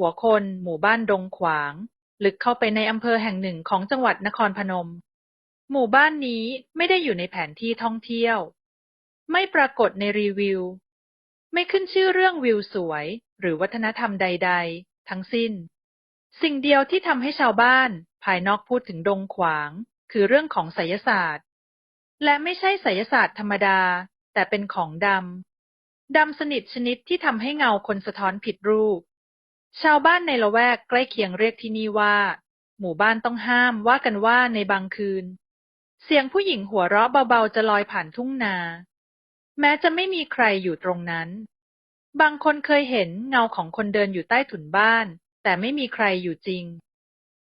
หัวคน หมู่บ้านดงขวาง ลึกเข้าไปในอำเภอแห่งหนึ่งของจังหวัดนครพนม หมู่บ้านนี้ไม่ได้อยู่ในแผนที่ท่องเที่ยว ไม่ปรากฏในรีวิว ไม่ขึ้นชื่อเรื่องวิวสวย หรือวัฒนธรรมใด ๆ ทั้งสิ้น สิ่งเดียวที่ทำให้ชาวบ้าน ภายนอกพูดถึงดงขวาง คือเรื่องของไสยศาสตร์ และไม่ใช่ไสยศาสตร์ธรรมดา แต่เป็นของดำดำสนิทชนิดที่ทำให้เงาคนสะท้อนผิดรูป ชาวบ้านในละแวกใกล้เคียงเรียกที่นี่ว่า หมู่บ้านต้องห้ามว่ากันว่าในบางคืน เสียงผู้หญิงหัวเราะเบาๆจะลอยผ่านทุ่งนา แม้จะไม่มีใครอยู่ตรงนั้น บางคนเคยเห็นเงาของคนเดินอยู่ใต้ถุนบ้าน แต่ไม่มีใครอยู่จริง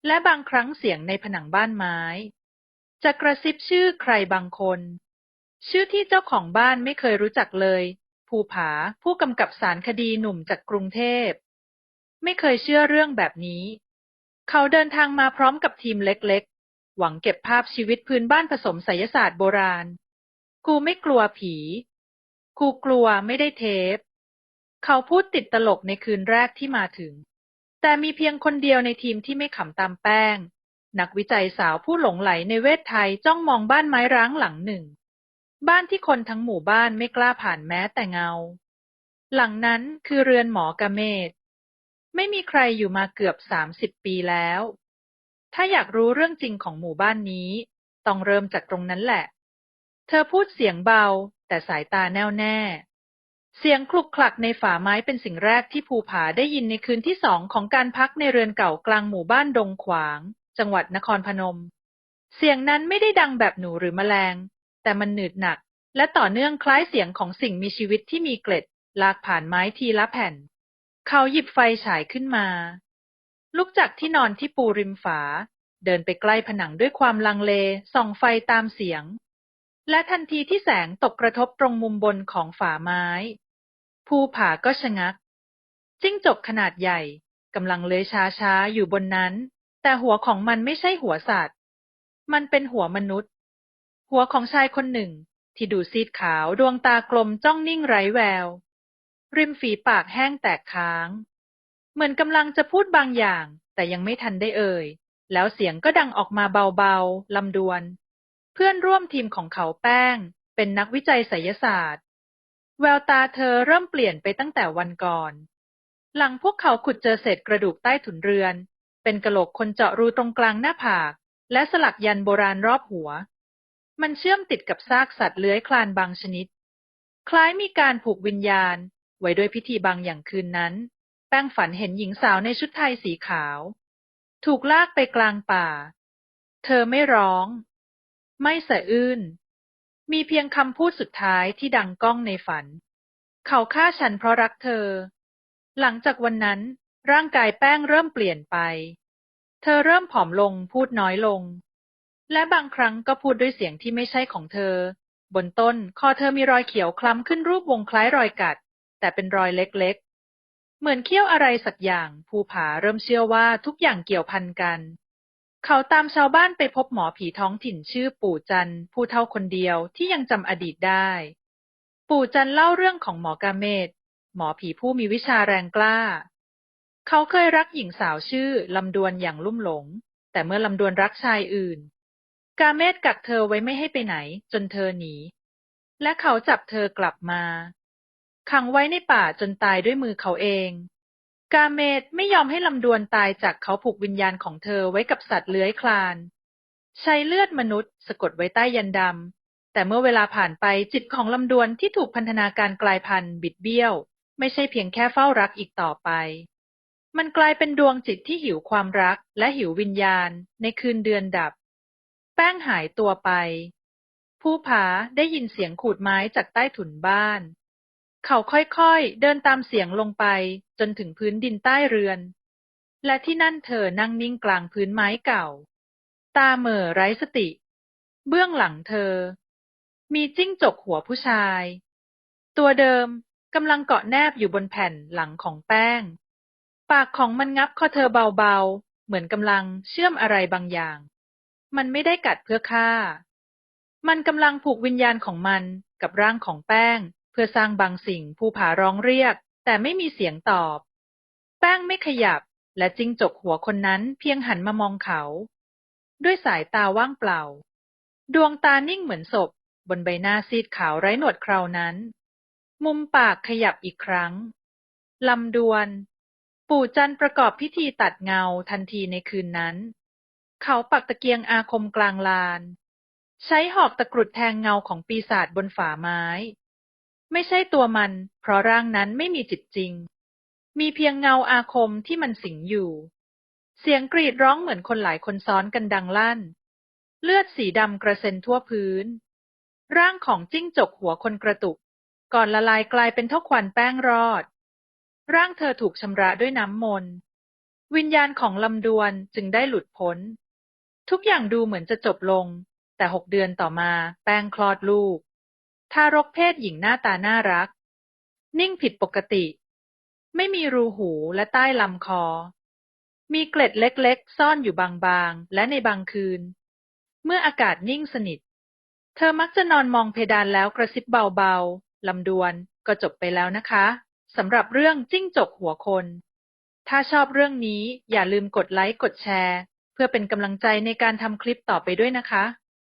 และบางครั้งเสียงในผนังบ้านไม้ จะกระซิบชื่อใครบางคน ชื่อที่เจ้าของบ้านไม่เคยรู้จักเลย ภูผาผู้กำกับสารคดีหนุ่มจากกรุงเทพ ไม่เคยเชื่อเรื่องแบบนี้ เขาเดินทางมาพร้อมกับทีมเล็กๆ หวังเก็บภาพชีวิตพื้นบ้านผสมไสยศาสตร์โบราณ กูไม่กลัวผี กูกลัวไม่ได้เทป เขาพูดติดตลกในคืนแรกที่มาถึง แต่มีเพียงคนเดียวในทีมที่ไม่ขำตามแป้ง นักวิจัยสาวผู้หลงไหลในเวทไทยจ้องมองบ้านไม้ร้างหลังหนึ่ง บ้านที่คนทั้งหมู่บ้านไม่กล้าผ่านแม้แต่เงา หลังนั้นคือเรือนหมอกระเมศ ไม่มีใครอยู่มาเกือบสามสิบปีแล้ว ถ้าอยากรู้เรื่องจริงของหมู่บ้านนี้ ต้องเริ่มจากตรงนั้นแหละ เธอพูดเสียงเบา แต่สายตาแน่วแน่ เสียงคลุกคลักในฝาไม้เป็นสิ่งแรกที่ภูผาได้ยินในคืนที่สองของการพักในเรือนเก่ากลางหมู่บ้านดงขวาง จังหวัดนครพนม เสียงนั้นไม่ได้ดังแบบหนูหรือแมลง แต่มันหนืดหนักและต่อเนื่องคล้ายเสียงของสิ่งมีชีวิตที่มีเกล็ด ลากผ่านไม้ทีละแผ่น เขาหยิบไฟฉายขึ้นมา ลุกจากที่นอนที่ปูริมฝา เดินไปใกล้ผนังด้วยความลังเล ส่องไฟตามเสียง และทันทีที่แสงตกกระทบตรงมุมบนของฝาไม้ ภูผาก็ชะงัก จิ้งจกขนาดใหญ่กำลังเลื้อยช้าๆ อยู่บนนั้น แต่หัวของมันไม่ใช่หัวสัตว์ มันเป็นหัวมนุษย์ หัวของชายคนหนึ่ง ที่ดูซีดขาวดวงตากลมจ้องนิ่งไร้แวว ริมฝีปากแห้งแตกค้าง เหมือนกำลังจะพูดบางอย่าง แต่ยังไม่ทันได้เอ่ย แล้วเสียงก็ดังออกมาเบาๆลำดวน เพื่อนร่วมทีมของเขาแป้ง เป็นนักวิจัยไสยศาสตร์ แววตาเธอเริ่มเปลี่ยนไปตั้งแต่วันก่อน หลังพวกเขาขุดเจอเศษกระดูกใต้ถุนเรือน เป็นกะโหลกคนเจาะรูตรงกลางหน้าผาก และสลักยันโบราณรอบหัว มันเชื่อมติดกับซากสัตว์เลื้อยคลานบางชนิด คล้ายมีการผูกวิญญาณ ไว้ด้วยพิธีบางอย่างคืนนั้น แป้งฝันเห็นหญิงสาวในชุดไทยสีขาว ถูกลากไปกลางป่า เธอไม่ร้อง ไม่สะอื้น มีเพียงคำพูดสุดท้ายที่ดังก้องในฝัน เขาฆ่าฉันเพราะรักเธอ หลังจากวันนั้นร่างกายแป้งเริ่มเปลี่ยนไป เธอเริ่มผอมลงพูดน้อยลง และบางครั้งก็พูดด้วยเสียงที่ไม่ใช่ของเธอ บนต้นคอเธอมีรอยเขียวคล้ำขึ้นรูปวงคล้ายรอยกัด แต่เป็นรอยเล็ก ๆ เหมือนเคี้ยวอะไรสักอย่าง ภูผาเริ่มเชื่อว่าทุกอย่างเกี่ยวพันกัน เขาตามชาวบ้านไปพบหมอผีท้องถิ่นชื่อปู่จันผู้เท่าคนเดียวที่ยังจำอดีตได้ ปู่จันเล่าเรื่องของหมอกาเมศหมอผีผู้มีวิชาแรงกล้า เขาเคยรักหญิงสาวชื่อลำดวนอย่างลุ่มหลง แต่เมื่อลำดวนรักชายอื่น กาเมศกักเธอไว้ไม่ให้ไปไหน จนเธอหนี และเขาจับเธอกลับมา ขังไว้ในป่าจนตายด้วยมือเขาเอง กาเมศไม่ยอมให้ลำดวนตายจากเขาผูกวิญญาณของเธอไว้กับสัตว์เลื้อยคลาน ใช้เลือดมนุษย์สะกดไว้ใต้ยันดำ แต่เมื่อเวลาผ่านไปจิตของลำดวนที่ถูกพันธนาการกลายพันธุ์บิดเบี้ยว ไม่ใช่เพียงแค่เฝ้ารักอีกต่อไป มันกลายเป็นดวงจิตที่หิวความรักและหิววิญญาณ ในคืนเดือนดับ แป้งหายตัวไป ผู้ผาได้ยินเสียงขูดไม้จากใต้ถุนบ้าน เขาค่อย ๆ เดินตามเสียงลงไปจนถึงพื้นดินใต้เรือน และที่นั่นเธอนั่งนิ่งกลางพื้นไม้เก่า ตาเหม่อไร้สติ เบื้องหลังเธอ มีจิ้งจกหัวผู้ชาย ตัวเดิมกำลังเกาะแนบอยู่บนแผ่นหลังของแป้ง ปากของมันงับคอเธอเบาๆ เหมือนกำลังเชื่อมอะไรบางอย่าง มันไม่ได้กัดเพื่อฆ่า มันกำลังผูกวิญญาณของมันกับร่างของแป้ง พื่อสร้างบางสิ่งภูผาร้องเรียก แต่ไม่มีเสียงตอบ แป้งไม่ขยับ และจิ้งจกหัวคนนั้นเพียงหันมามองเขา ด้วยสายตาว่างเปล่า ดวงตานิ่งเหมือนศพ บนใบหน้าซีดขาวไร้หนวดเครานั้น มุมปากขยับอีกครั้งลำดวน ปู่จันประกอบพิธีตัดเงาทันทีในคืนนั้น เขาปักตะเกียงอาคมกลางลาน ใช้หอกตะกรุดแทงเงาของปีศาจบนฝาไม้ ไม่ใช่ตัวมัน เพราะร่างนั้นไม่มีจิตจริง มีเพียงเงาอาคมที่มันสิงอยู่ เสียงกรีดร้องเหมือนคนหลายคนซ้อนกันดังลั่น เลือดสีดำกระเซ็นทั่วพื้น ร่างของจิ้งจกหัวคนกระตุก ก่อนละลายกลายเป็นเท่าควันแป้งรอด ร่างเธอถูกชำระด้วยน้ำมนต์ วิญญาณของลำดวนจึงได้หลุดพ้น ทุกอย่างดูเหมือนจะจบลง แต่หกเดือนต่อมาแป้งคลอดลูก ทารกเพศหญิงหน้าตาน่ารัก นิ่งผิดปกติ ไม่มีรูหูและใต้ลำคอ มีเกล็ดเล็กๆ ซ่อนอยู่บางๆ และในบางคืน เมื่ออากาศนิ่งสนิท เธอมักจะนอนมองเพดานแล้วกระซิบเบาๆลำดวนก็จบไปแล้วนะคะสำหรับเรื่องจิ้งจกหัวคน ถ้าชอบเรื่องนี้อย่าลืมกดไลค์กดแชร์ เพื่อเป็นกำลังใจในการทำคลิปต่อไปด้วยนะคะ